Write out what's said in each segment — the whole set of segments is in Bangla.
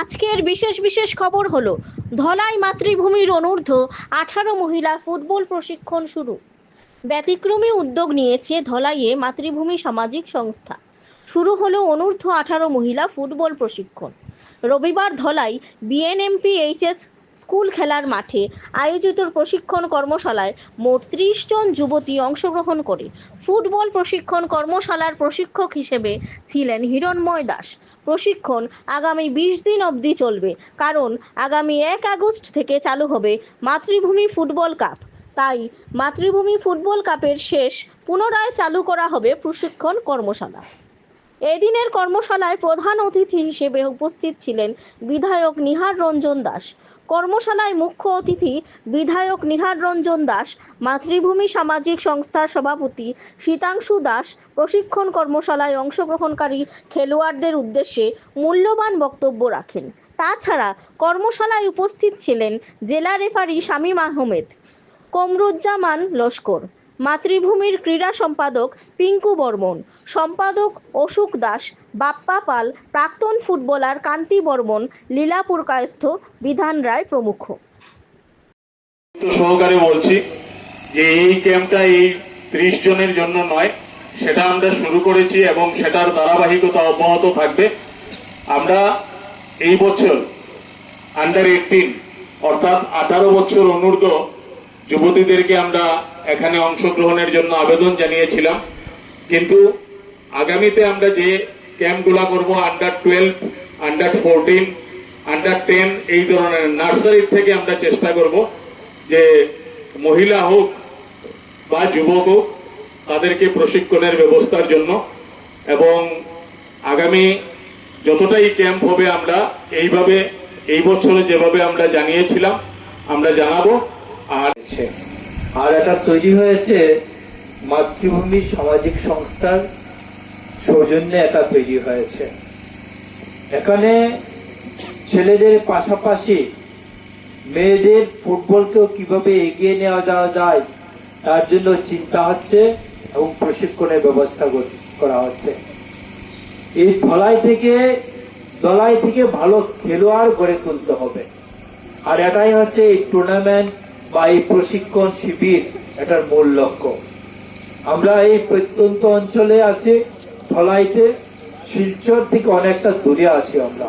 আজকের বিশেষ বিশেষ খবর হলো, ধলাই মাতৃভূমির অনূর্ধ্ব আঠারো মহিলা ফুটবল প্রশিক্ষণ শুরু। ব্যতিক্রমী উদ্যোগ নিয়েছে ধলাইয়ে মাতৃভূমি সামাজিক সংস্থা। শুরু হলো অনূর্ধ্ব আঠারো মহিলা ফুটবল প্রশিক্ষণ। রবিবার ধলাই বিএনএমপি এইচএস স্কুল খেলার মাঠে আয়োজিত প্রশিক্ষণ কর্মশালায় মোট ত্রিশ জন যুবতী অংশগ্রহণ করে। ফুটবল প্রশিক্ষণ কর্মশালার প্রশিক্ষক হিসেবে ছিলেন হিরণময় দাস। প্রশিক্ষণ আগামী বিশ দিন অবধি চলবে, কারণ আগামী এক আগস্ট থেকে চালু হবে মাতৃভূমি ফুটবল কাপ। তাই মাতৃভূমি ফুটবল কাপের শেষ পুনরায় চালু করা হবে প্রশিক্ষণ কর্মশালা। এদিনের কর্মশালায় প্রধান অতিথি হিসেবে উপস্থিত ছিলেন বিধায়ক নিহার রঞ্জন দাস। কর্মশালায় মুখ্য অতিথি বিধায়ক নিহার রঞ্জন দাস, মাতৃভূমি সামাজিক সংস্থার সভাপতি শীতাংশু দাস, প্রশিক্ষণ কর্মশালায় অংশগ্রহণকারী খেলোয়াড়দের উদ্দেশ্যে মূল্যবান বক্তব্য রাখেন। তাছাড়া কর্মশালায় উপস্থিত ছিলেন জেলা রেফারি শামীম আহমেদ, কমরুজ্জামান লস্কর মাতৃভূমির ক্রীড়া সম্পাদক পিঙ্কু বর্মন, সম্পাদক অশোক দাস, বাপ্পা পাল, প্রাক্তন ফুটবলার কান্তি বর্মন, লীলাপুর কায়স্থ, বিধান রায় প্রমুখ। সহকারে বলছি যে এই ক্যাম্পটা এই ত্রিশ জনের জন্য নয়, সেটা আমরা শুরু করেছি এবং সেটার ধারাবাহিকতা অব্যাহত থাকবে। আমরা এই বছর আন্ডার এইটিন অর্থাৎ আঠারো বছর অনূর্ধ্ব যুবতীদেরকে আমরা এখানে অংশগ্রহণের জন্য আবেদন জানিয়েছিলাম। কিন্তু আগামীতে আমরা যে ক্যাম্পগুলা করব under twelve under fourteen under ten এই ধরনের নার্সারির থেকে আমরা চেষ্টা করব যে মহিলা হোক বা যুবক হোক, তাদেরকে প্রশিক্ষণের ব্যবস্থার জন্য। এবং আগামী যতটাই ক্যাম্প হবে আমরা এইভাবে, এই বছরে যেভাবে আমরা জানিয়েছিলাম, আমরা জানাব। আর আর এটা তৈরি হয়েছে মাতৃভূমি সামাজিক সংস্থার সৌজন্যে এটা তৈরি হয়েছে। এখানে ছেলেদের পাশাপাশি মেয়েদের ফুটবলকেও কীভাবে এগিয়ে নেওয়া যাওয়া যায়, তার জন্য চিন্তা হচ্ছে এবং প্রশিক্ষণের ব্যবস্থা করা হচ্ছে। এই ধলাই থেকে দলাই থেকে ভালো খেলোয়াড় গড়ে তুলতে হবে। আর এটাই হচ্ছে এই টুর্নামেন্ট বা এই প্রশিক্ষণ শিবির এটার মূল লক্ষ্য। আমরা এই প্রত্যন্ত অঞ্চলে আছি, ধলাইতে শিলচর থেকে অনেকটা দূরে আছি আমরা।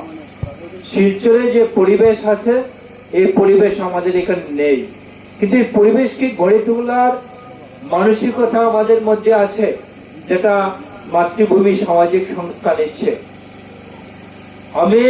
শিলচরে যে পরিবেশ আছে, এই পরিবেশ আমাদের এখানে নেই। কিন্তু এই পরিবেশকে গড়ে তোলার মানসিকতা আমাদের মধ্যে আছে, যেটা মাতৃভূমি সামাজিক সংস্থা নিচ্ছে? আমি